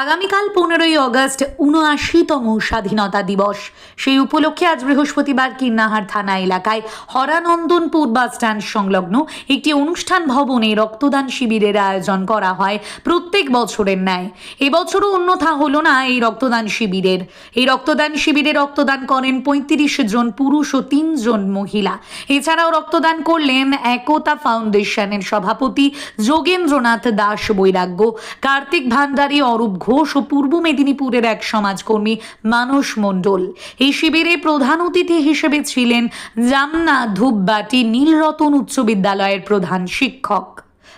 আগামীকাল পনেরোই অগস্ট উনআশিতম স্বাধীনতা দিবস। সেই উপলক্ষে আজ বৃহস্পতিবার কিন্নাহার থানা এলাকায় হরানন্দনপুর বাস স্ট্যান্ড সংলগ্ন একটি অনুষ্ঠান ভবনে রক্তদান শিবিরের আয়োজন করা হয়। প্রত্যেক বছরের ন্যায়। এবছরও অন্যথা হলো না এই রক্তদান শিবিরের। এই রক্তদান শিবিরে রক্তদান করেন পঁয়ত্রিশ জন পুরুষ ও তিনজন মহিলা। এছাড়াও রক্তদান করলেন একতা ফাউন্ডেশনের সভাপতি যোগেন্দ্রনাথ দাস বৈরাগ্য, কার্তিক ভান্ডারী, অরূপ ঘোষ ও পূর্ব মেদিনীপুরের এক সমাজকর্মী মানস মণ্ডল। এই শিবিরে প্রধান অতিথি হিসেবে ছিলেন জামনা ধূপবাটি নীলরতন উচ্চ বিদ্যালয়ের প্রধান শিক্ষক।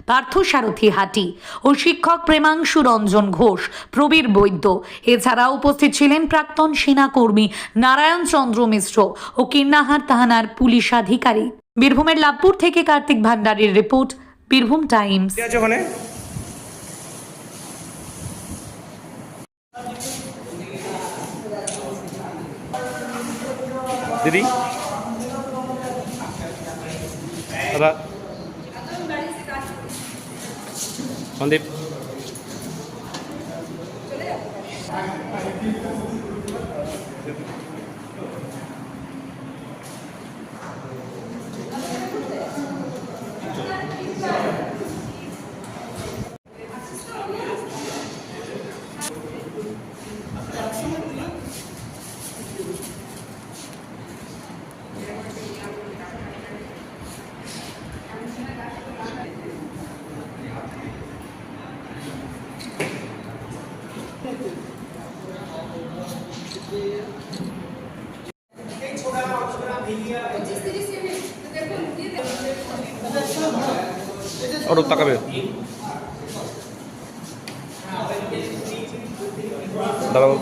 পার্থসারথী হাটি ও শিক্ষক প্রেমাংশু রঞ্জন ঘোষ, প্রবীর বৈদ্য। এছাড়া উপস্থিত ছিলেন প্রাক্তন সেনাকর্মী নারায়ণ চন্দ্র মিশ্র ও কিন্নাহার থানার পুলিশ আধিকারিক। বীরভূমের লাভপুর থেকে কার্তিক ভান্ডারের রিপোর্ট, বীরভূম টাইমস। দিদি? দাদা সন্দীপ অরূপ তাকাবে দাঁড়াও